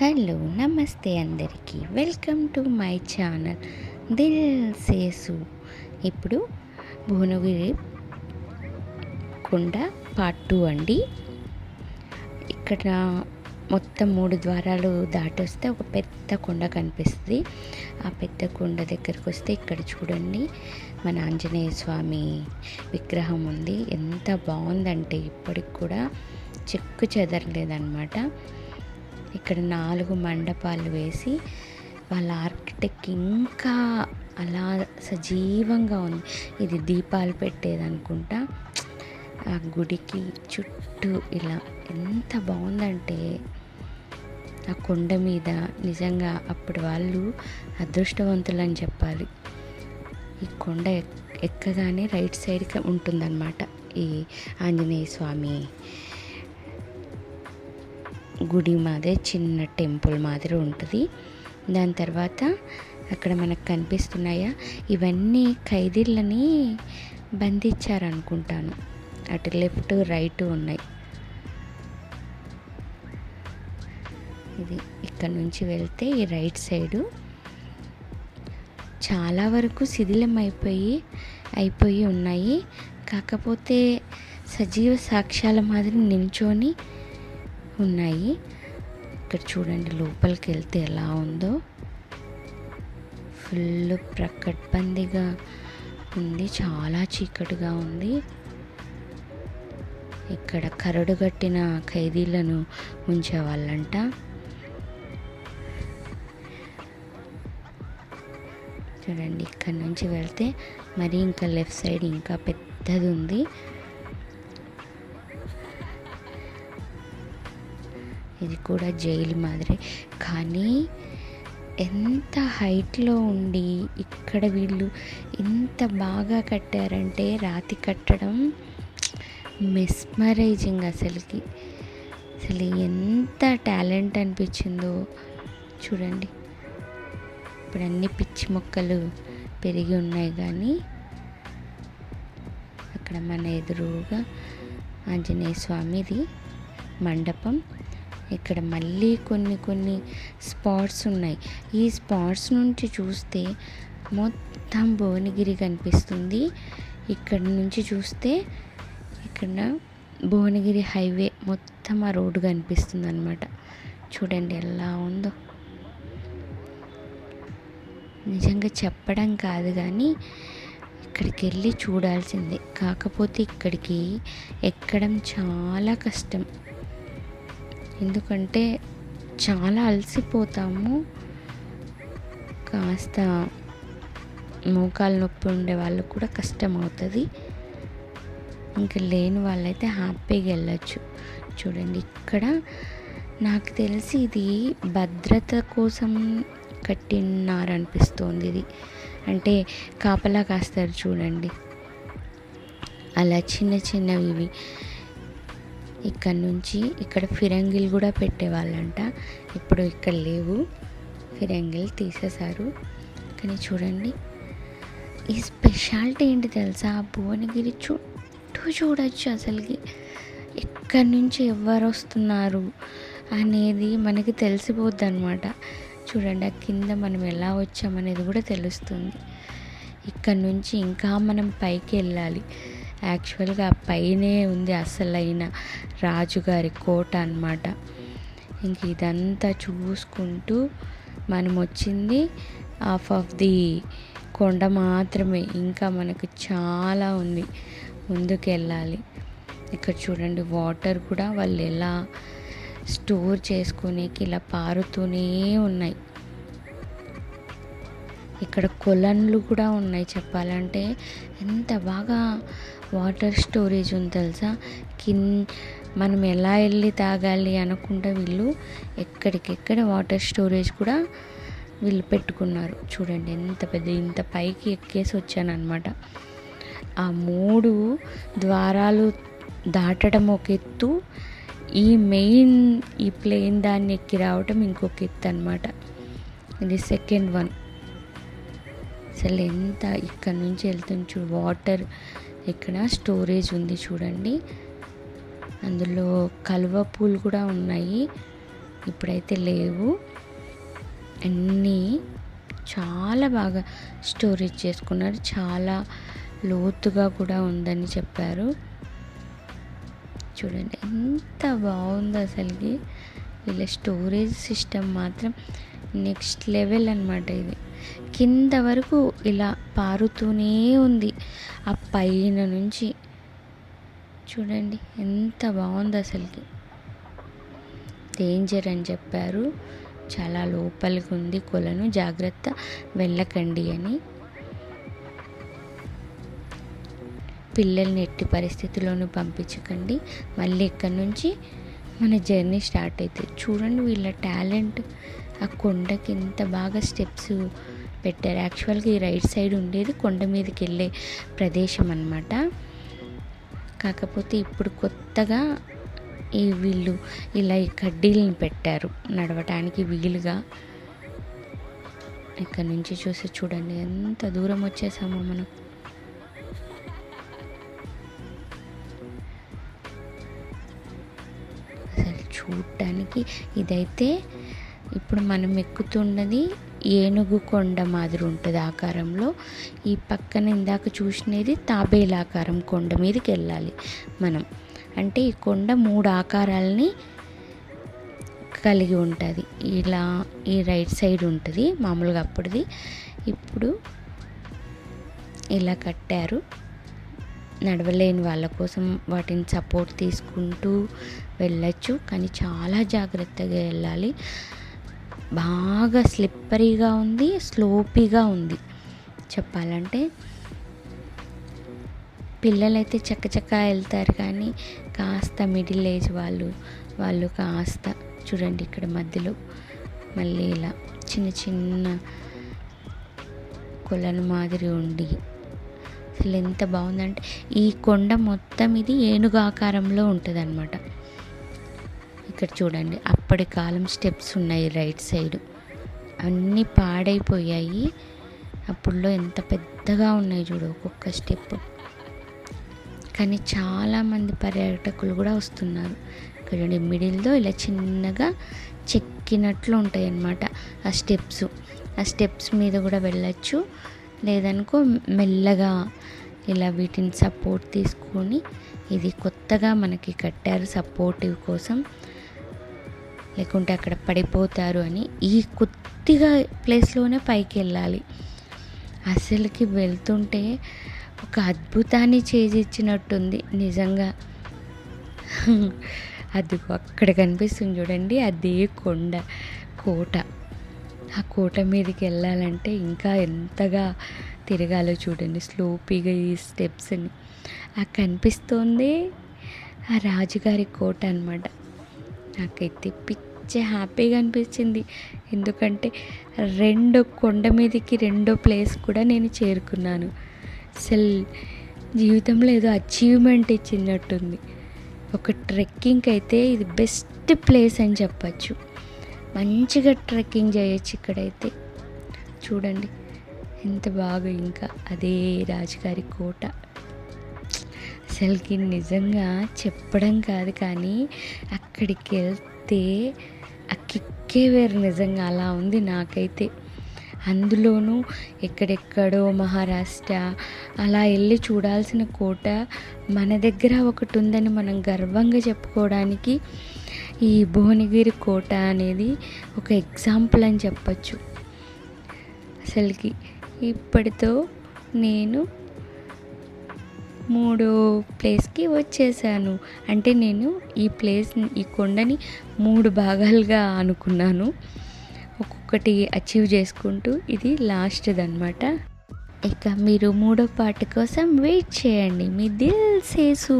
Hello నమస్తే అందరికీ. Welcome to my channel దిల్ సేసు ఇప్పుడు భువనగిరి కొండ పార్ట్ టూ అండి. ఇక్కడ మొత్తం మూడు ద్వారాలు దాటొస్తే ఒక పెద్ద కొండ కనిపిస్తుంది. ఆ పెద్ద కొండ దగ్గరకు వస్తే ఇక్కడ చూడండి మన ఆంజనేయ స్వామి విగ్రహం ఉంది. ఎంత బాగుందంటే ఇప్పటికి కూడా చెక్కు చెదరలేదన్నమాట. ఇక్కడ నాలుగు మండపాలు వేసి వాళ్ళ ఆర్కిటెక్ట్ ఇంకా అలా సజీవంగా ఉంది. ఇది దీపాలు పెట్టేదనుకుంటా. ఆ గుడికి చుట్టూ ఇలా ఎంత బాగుందంటే ఆ కొండ మీద నిజంగా అప్పటి వాళ్ళు అదృష్టవంతులు అని చెప్పాలి. ఈ కొండ ఎక్- ఎక్కగానే రైట్ సైడ్కి ఉంటుందన్నమాట ఈ ఆంజనేయ స్వామి గుడి మాదిరి చిన్న టెంపుల్ మాదిరి ఉంటుంది. దాని తర్వాత అక్కడ మనకు కనిపిస్తున్నాయా ఇవన్నీ ఖైదీలని బంధించారనుకుంటాను. అటు లెఫ్ట్ రైట్ ఉన్నాయి. ఇది ఇక్కడ నుంచి వెళ్తే ఈ రైట్ సైడు చాలా వరకు శిథిలం అయిపోయి అయిపోయి ఉన్నాయి. కాకపోతే సజీవ సాక్ష్యాల మాదిరి నిల్చొని ఉన్నాయి. ఇక్కడ చూడండి లోపలికి వెళ్తే ఎలా ఉందో. ఫుల్ ప్రకట్బందీగా ఉంది. చాలా చీకటిగా ఉంది. ఇక్కడ కరడుగట్టిన ఖైదీలను ఉంచేవాళ్ళంట. చూడండి ఇక్కడ నుంచి వెళ్తే మరి ఇంకా లెఫ్ట్ సైడ్ ఇంకా పెద్దది ఉంది కూడా జైలు మాదిరి. కానీ ఎంత హైట్లో ఉండి ఇక్కడ వీళ్ళు ఎంత బాగా కట్టారంటే రాతి కట్టడం మెస్మరైజింగ్ అసలుకి. అసలు ఎంత టాలెంట్ అనిపించిందో చూడండి. ఇప్పుడు అన్ని పిచ్చి మొక్కలు పెరిగి ఉన్నాయి కానీ అక్కడ మన ఎదురుగా ఆంజనేయ స్వామిది మండపం ఇక్కడ మళ్ళీ కొన్ని కొన్ని స్పాట్స్ ఉన్నాయి. ఈ స్పాట్స్ నుంచి చూస్తే మొత్తం భువనగిరి కనిపిస్తుంది. ఇక్కడ నుంచి చూస్తే ఇక్కడ భువనగిరి హైవే మొత్తం ఆ రోడ్డు కనిపిస్తుంది అనమాట చూడండి ఎలా ఉందో. నిజంగా చెప్పడం కాదు కానీ ఇక్కడికి వెళ్ళి చూడాల్సిందే. కాకపోతే ఇక్కడికి ఎక్కడం చాలా కష్టం. ఎందుకంటే చాలా అలసిపోతాము. కాస్త మోకాలు నొప్పి ఉండే వాళ్ళకు కూడా కష్టం అవుతుంది ఇంకా లేని వాళ్ళైతే హ్యాపీగా వెళ్ళచ్చు. చూడండి ఇక్కడ నాకు తెలిసి ఇది భద్రత కోసం కట్టినారనిపిస్తోంది ఇది. అంటే కాపలా కాస్తారు చూడండి. అలా చిన్న చిన్నవి ఇవి ఇక్కడ నుంచి ఇక్కడ ఫిరంగిలు కూడా పెట్టేవాళ్ళంట. ఇప్పుడు ఇక్కడ లేవు. ఫిరంగిలు తీసేశారు. కానీ చూడండి ఈ స్పెషాలిటీ ఏంటి తెలుసా? భువనగిరి చుట్టూ చూడొచ్చు అసలుకి. ఎక్కడి నుంచి ఎవరు వస్తున్నారు అనేది మనకి తెలిసిపోద్ది అనమాట చూడండి ఆ కింద మనం ఎలా వచ్చామనేది కూడా తెలుస్తుంది. ఇక్కడ నుంచి ఇంకా మనం పైకి వెళ్ళాలి. యాక్చువల్గా పైనే ఉంది అసలైన రాజుగారి కోట అన్నమాట. ఇంక ఇదంతా చూసుకుంటూ మనం వచ్చింది హాఫ్ ఆఫ్ ది కొండ మాత్రమే. ఇంకా మనకు చాలా ఉంది ముందుకెళ్ళాలి. ఇక్కడ చూడండి వాటర్ కూడా వాళ్ళు ఎలా స్టోర్ చేసుకునేకి ఇలా పారుతూనే ఉన్నాయి. ఇక్కడ కొలన్లు కూడా ఉన్నాయి చెప్పాలంటే. ఎంత బాగా వాటర్ స్టోరేజ్ ఉంది తెలుసా? కిన్ మనం ఎలా వెళ్ళి తాగాలి అనుకుంటే వీళ్ళు ఎక్కడికెక్కడ వాటర్ స్టోరేజ్ కూడా వీళ్ళు పెట్టుకున్నారు. చూడండి ఎంత పెద్ద ఇంత పైకి ఎక్కేసి వచ్చాను అనమాట ఆ మూడు ద్వారాలు దాటడం ఒక ఎత్తు ఈ మెయిన్ ఈ ప్లేన్ దాన్ని ఎక్కి రావటం ఇంకొక ఎత్తు అనమాట ఇది సెకండ్ వన్. అసలు ఎంత ఇక్కడ నుంచి వెళ్తుంది చూడు వాటర్ ఇక్కడ స్టోరేజ్ ఉంది చూడండి. అందులో కలువ పూలు కూడా ఉన్నాయి. ఇప్పుడైతే లేవు. అన్నీ చాలా బాగా స్టోరేజ్ చేసుకున్నారు. చాలా లోతుగా కూడా ఉందని చెప్పారు. చూడండి ఎంత బాగుందో అసలుకి. వీళ్ళ స్టోరేజ్ సిస్టమ్ మాత్రం నెక్స్ట్ లెవెల్ అనమాట ఇది. కింద వరకు ఇలా పారుతూనే ఉంది. ఆ పైన నుంచి చూడండి ఎంత బాగుంది అసలుకి. డేంజర్ అని చెప్పారు. చాలా లోపలికి ఉంది కొలను. జాగ్రత్త వెళ్ళకండి అని. పిల్లల్ని ఎట్టి పరిస్థితుల్లోనూ పంపించకండి. మళ్ళీ ఇక్కడ నుంచి మన జర్నీ స్టార్ట్ అవుతుంది చూడండి వీళ్ళ టాలెంట్. ఆ కొండకి ఎంత బాగా స్టెప్స్ పెట్టారు. యాక్చువల్గా ఈ రైట్ సైడ్ ఉండేది కొండ మీదకి వెళ్ళే ప్రదేశం అన్నమాట. కాకపోతే ఇప్పుడు కొత్తగా ఈ వీళ్ళు ఇలా ఈ కడ్డీలను పెట్టారు. నడవటానికి వీలుగా. ఇక్కడ నుంచి చూసి చూడండి ఎంత దూరం వచ్చేసామో మనం. అసలు చూడటానికి ఇదైతే ఇప్పుడు మనం ఎక్కుతున్నది ఏనుగు కొండ మాదిరి ఉంటుంది ఆకారంలో. ఈ పక్కన ఇందాక చూసినది తాబేలాకారం కొండ మీదకి వెళ్ళాలి మనం. అంటే ఈ కొండ మూడు ఆకారాలని కలిగి ఉంటుంది. ఇలా ఈ రైట్ సైడ్ ఉంటుంది మామూలుగా అప్పుడుది ఇప్పుడు ఇలా కట్టారు. నడవలేని వాళ్ళ కోసం వాటిని సపోర్ట్ తీసుకుంటూ వెళ్ళచ్చు. కానీ చాలా జాగ్రత్తగా వెళ్ళాలి. బాగా స్లిప్పరీగా ఉంది స్లోపీగా ఉంది. చెప్పాలంటే పిల్లలైతే చక్కచక్క వెళ్తారు కానీ కాస్త మిడిల్ ఏజ్ వాళ్ళు వాళ్ళు కాస్త చూడండి ఇక్కడ మధ్యలో మళ్ళీ ఇలా చిన్న చిన్న కొలను మాదిరి ఉండి. అసలు ఎంత బాగుందంటే ఈ కొండ మొత్తం ఇది ఏనుగు ఆకారంలో ఉంటుంది అనమాట ఇక్కడ చూడండి అప్పటి కాలం స్టెప్స్ ఉన్నాయి రైట్ సైడ్. అన్నీ పాడైపోయాయి. అప్పుడులో ఎంత పెద్దగా ఉన్నాయి చూడు ఒక్కొక్క స్టెప్. కానీ చాలామంది పర్యాటకులు కూడా వస్తున్నారు. ఇక్కడ మిడిల్లో ఇలా చిన్నగా చెక్కినట్లు ఉంటాయి అన్నమాట ఆ స్టెప్స్. ఆ స్టెప్స్ మీద కూడా వెళ్ళచ్చు. లేదనుకో మెల్లగా ఇలా వీటిని సపోర్ట్ తీసుకొని ఇది కొత్తగా మనకి కట్టారు సపోర్టివ్ కోసం. లేకుంటే అక్కడ పడిపోతారు అని ఈ కొద్దిగా ప్లేస్లోనే పైకి వెళ్ళాలి అసలుకి వెళ్తుంటే ఒక అద్భుతాన్ని చేజిచ్చినట్టుంది నిజంగా. అది అక్కడ కనిపిస్తుంది చూడండి అదే కొండ కోట. ఆ కోట మీదకి వెళ్ళాలంటే ఇంకా ఎంతగా తిరగాలో చూడండి స్లోపీగా ఈ స్టెప్స్ని. ఆ కనిపిస్తోంది ఆ రాజుగారి కోట అనమాట నాకైతే పిచ్చే హ్యాపీగా అనిపించింది. ఎందుకంటే రెండు కొండ మీదకి రెండో ప్లేస్ కూడా నేను చేరుకున్నాను. అసలు జీవితంలో ఏదో అచీవ్మెంట్ ఇచ్చినట్టుంది. ఒక ట్రెక్కింగ్కి అయితే ఇది బెస్ట్ ప్లేస్ అని చెప్పచ్చు. మంచిగా ట్రెక్కింగ్ చేయొచ్చు ఇక్కడైతే. చూడండి ఎంత బాగా ఇంకా అదే రాజుగారి కోట. అసలుకి నిజంగా చెప్పడం కాదు కానీ అక్కడికి వెళ్తే ఒకే వేరు నిజంగా అలా ఉంది నాకైతే. అందులోనూ ఎక్కడెక్కడో మహారాష్ట్ర అలా వెళ్ళి చూడాల్సిన కోట మన దగ్గర ఒకటి ఉందని మనం గర్వంగా చెప్పుకోవడానికి ఈ భువనగిరి కోట అనేది ఒక ఎగ్జాంపుల్ అని చెప్పచ్చు. అసలుకి ఇప్పటితో నేను మూడో ప్లేస్కి వచ్చేసాను. అంటే నేను ఈ ప్లేస్ ఈ కొండని మూడు భాగాలుగా అనుకున్నాను. ఒక్కొక్కటి అచీవ్ చేసుకుంటూ ఇది లాస్ట్ది అనమాట ఇక మీరు మూడో పార్ట్ కోసం వెయిట్ చేయండి. మీ దిల్ సేసు.